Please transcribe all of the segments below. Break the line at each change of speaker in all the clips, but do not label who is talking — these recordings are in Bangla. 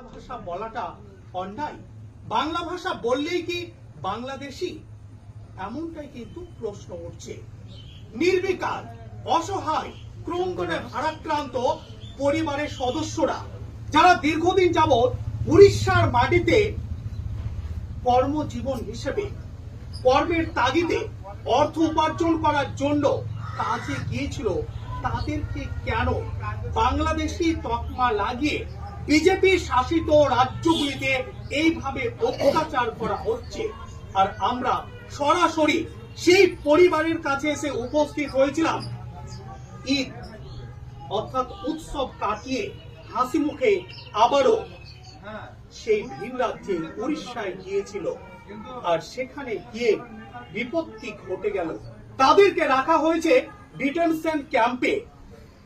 বাংলা ভাষা বলাটা অন্যায়। বাংলা ভাষা বললেই কি বাংলাদেশি? এমনটাই কিন্তু প্রশ্ন উঠছে। নির্বিকার, অসহায় ক্রন্দনে ভারাক্রান্ত পরিবারের সদস্যরা, যারা দীর্ঘদিন যাবৎ উড়িষ্যার মাটিতে কর্মজীবন হিসেবে কর্মের তাগিদে অর্থ উপার্জন করার জন্য কাজে গিয়েছিল, তাদেরকে কেন বাংলাদেশি তকমা লাগিয়ে বিজেপি শাসিত রাজ্যগুলিতে এইভাবে অত্যাচার করা হচ্ছে। আর আমরা সরাসরি সেই পরিবারের কাছে এসে উপস্থিত হয়েছিলাম। ঈদ, অর্থাৎ উৎসব কাটিয়ে হাসি মুখে আবারও সেই ভিন রাজ্যে উড়িষ্যায় গিয়েছিল। আর সেখানে গিয়ে বিপত্তি ঘটে গেল। তাদেরকে রাখা হয়েছে ডিটেনশন ক্যাম্পে,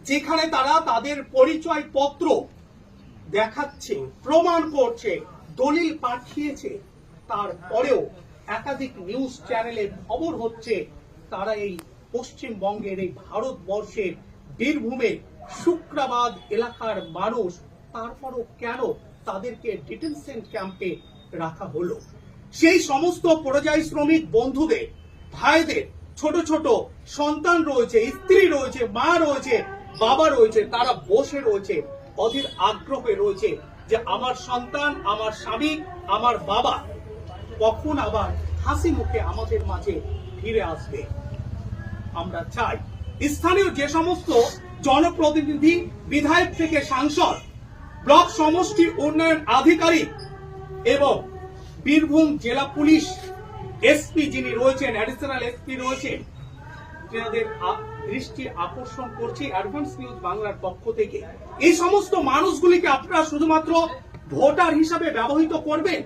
যেখানে তারা তাদের পরিচয় পত্র দেখাচ্ছে, প্রমাণ করছে, দলিল পাঠিয়েছে। তারপরেও একাধিক নিউজ চ্যানেলে খবর হচ্ছে, তারা এই পশ্চিমবঙ্গের এই ভারতবর্ষের বীরভূমে শুক্রাবাদ এলাকার মানুষ, তারপরও কেন তাদেরকে ডিটেনশন ক্যাম্পে রাখা হলো? সেই সমস্ত পরিযায়ী শ্রমিক বন্ধুদের, ভাইদের, ছোট ছোট সন্তান রয়েছে, স্ত্রী রয়েছে, মা রয়েছে, বাবা রয়েছে, তারা বসে রয়েছে। অধীর আগ্রহে রয়েছে যে আমার সন্তান, আমার স্বামী, আমার বাবা কখন আবার হাসি মুখে আমাদের মাঝে ফিরে আসবে? আমরা চাই স্থানীয় যে সমস্ত জনপ্রতিনিধি, বিধায়ক থেকে সাংসদ, ব্লক সমষ্টি উন্নয়ন আধিকারিক এবং বীরভূম জেলা পুলিশ এসপি যিনি রয়েছেন অ্যাডিশনাল এসপি রয়েছেন তেনাদের আ- দৃষ্টি আকর্ষণ করছি অ্যাডভান্স নিউজ বাংলার পক্ষ থেকে। এই সমস্ত মানুষগুলিকে আপনারা শুধুমাত্র ভোটার হিসাবে ব্যবহৃত করবেন?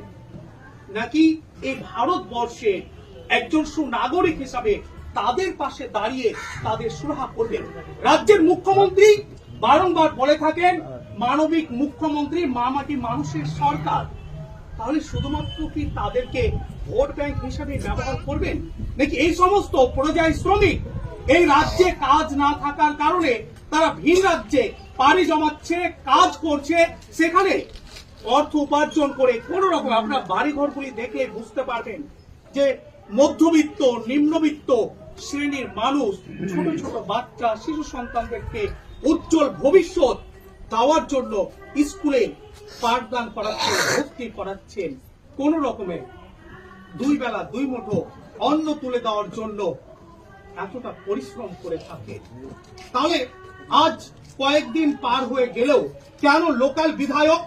নাকি এই ভারতবর্ষে একজন সুনাগরিক হিসাবে তাদের পাশে দাঁড়িয়ে তাদের সুরাহা করবেন? রাজ্যের মুখ্যমন্ত্রী বারংবার বলে থাকেন, মানবিক মুখ্যমন্ত্রী মামাটি মানুষের সরকার। তাহলে শুধুমাত্র কি তাদেরকে ভোট ব্যাংক হিসাবে ব্যবহার করবেন? নাকি এই সমস্ত পরিযায়ী শ্রমিক এই রাজ্যে কাজ না থাকার কারণে তারা ভিন রাজ্যে পাড়ি জমাচ্ছে, কাজ করছে, সেখানে অর্থ উপার্জন করে কোন রকম আপনার বাড়ি ঘরগুলি দেখে বুঝতে পারবেন যে মধ্যবিত্ত, নিম্নবিত্ত শ্রেণির মানুষ, ছোট ছোট বাচ্চা, শিশু সন্তানদেরকে উজ্জ্বল ভবিষ্যৎ দেওয়ার জন্য স্কুলে পাঠদান করাচ্ছেন, ভর্তি করাচ্ছেন। কোন রকমের দুই বেলা দুই মুঠো অন্ন তুলে দেওয়ার জন্য এতটা পরিশ্রম করে থাকে। তাহলে আজ কয়েকদিন পার হয়ে গেলেও কেন লোকাল বিধায়ক